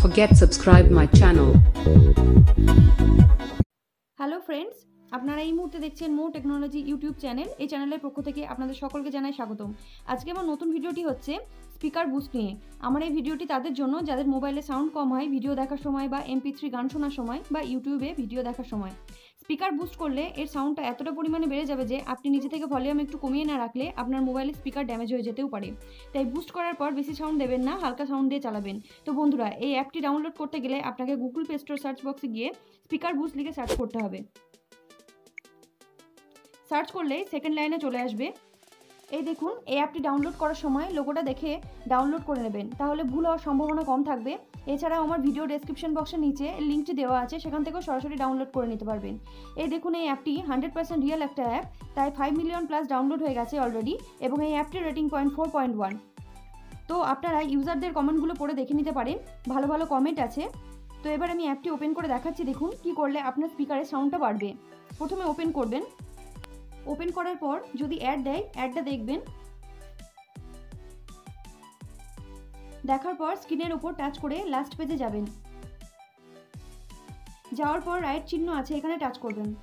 forget subscribe my channel. Hello friends আপনারা এই মুহূর্তে দেখছেন মো টেকনোলজি ইউটিউব চ্যানেল এই চ্যানেলের পক্ষ থেকে আপনাদের সকলকে জানাই স্বাগতম। আজকে আমার নতুন ভিডিওটি হচ্ছে স্পিকার বুস্ট নিয়ে। আমার এই ভিডিওটি তাদের জন্য, যাদের মোবাইলে সাউন্ড কম হয় ভিডিও দেখার সময় বা এমপি থ্রি গান শোনার সময় বা ইউটিউবে ভিডিও দেখার সময়। স্পিকার বুস্ট করলে এর সাউন্ডটা এতটা পরিমাণে বেড়ে যাবে যে আপনি নিজে থেকে ভলিউম একটু কমিয়ে না রাখলে আপনার মোবাইলের স্পিকার ড্যামেজ হয়ে যেতেও পারে। তাই বুস্ট করার পর বেশি সাউন্ড দেবেন না, হালকা সাউন্ড দিয়ে চালাবেন। তো বন্ধুরা, এই অ্যাপটি ডাউনলোড করতে গেলে আপনাকে গুগল প্লে স্টোর সার্চ বক্সে গিয়ে স্পিকার বুস্ট লিখে সার্চ করতে হবে। সার্চ করলেই সেকেন্ড লাইনে চলে আসবে। এই দেখুন, এই অ্যাপটি ডাউনলোড করার সময় লোগোটা দেখে ডাউনলোড করে নেবেন। তাহলে ভুল হওয়ার সম্ভাবনা কম থাকবে। এছাড়াও আমার ভিডিও ডেসক্রিপশন বক্সের নিচে লিঙ্কটি দেওয়া আছে, সেখান থেকেও সরাসরি ডাউনলোড করে নিতে পারবেন। এই দেখুন, এই অ্যাপটি হান্ড্রেড পার্সেন্ট রিয়েল একটা অ্যাপ তাই ফাইভ মিলিয়ন প্লাস ডাউনলোড হয়ে গেছে অলরেডি এবং এই অ্যাপটির rating point four point one তো আপনারা ইউজারদের কমেন্টগুলো পড়ে দেখে নিতে পারেন, ভালো ভালো কমেন্ট আছে। তো এবার আমি অ্যাপটি ওপেন করে দেখাচ্ছি, দেখুন কি করলে আপনার স্পিকারের সাউন্ডটা বাড়বে। প্রথমে ওপেন করবেন। ওপেন করার পর যদি অ্যাড দেয় অ্যাডটা দেখবেন। দেখার পর স্ক্রিনের উপর টাচ করে লাস্ট পেজে যাবেন। যাওয়ার পর রাইট চিহ্ন আছে, এখানে টাচ করবেন।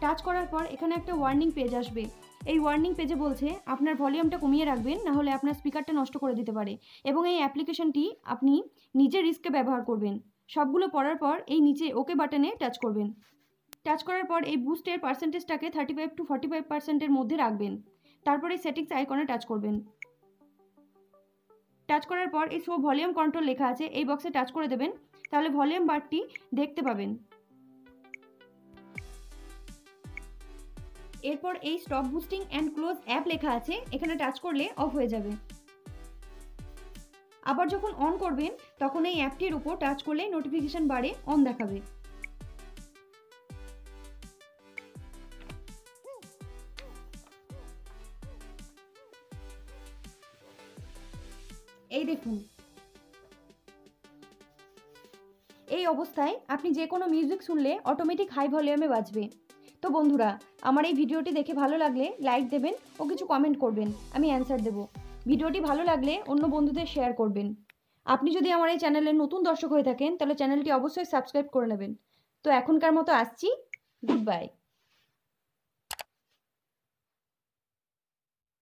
টাচ করার পর এখানে একটা ওয়ার্নিং পেজ আসবে। এই ওয়ার্নিং পেজে বলছে, আপনার ভলিউমটা কমিয়ে রাখবেন, না হলে আপনার স্পিকারটা নষ্ট করে দিতে পারে। এবং এই অ্যাপ্লিকেশনটি আপনি নিজের রিস্কে ব্যবহার করবেন। সবগুলো পড়ার পর এই নিচে ওকে বাটনে টাচ করবেন। টাচ করার পর এই বুস্টের পার্সেন্টেজটাকে thirty five to forty five পার্সেন্টের মধ্যে রাখবেন। তারপরে সেটিংস আইকনে টাচ করবেন। টাচ করার পর এই শো ভলিউম কন্ট্রোল লেখা আছে, এই বক্সে টাচ করে দেবেন। তাহলে ভলিউম বারটি দেখতে পাবেন। এরপর এই stop boosting and close app লেখা আছে, এখানে টাচ করলে অফ হয়ে যাবে। আবার যখন অন করবেন, তখন এই অ্যাপটির উপর টাচ করলে নোটিফিকেশন বারে অন দেখাবে। এই দেখুন। এই অবস্থায় আপনি যে কোনো মিউজিক শুনলে অটোমেটিক হাই ভলিউমে বাজবে। তো বন্ধুরা, আমার এই ভিডিওটি দেখে ভালো লাগলে লাইক দেবেন ও কিছু কমেন্ট করবেন, আমি অ্যান্সার দেব। ভিডিওটি ভালো লাগলে অন্য বন্ধুদের শেয়ার করবেন। আপনি যদি আমার এই চ্যানেলের নতুন দর্শক হয়ে থাকেন, তাহলে চ্যানেলটি অবশ্যই সাবস্ক্রাইব করে নেবেন। তো এখনকার মতো আসছি গুড বাই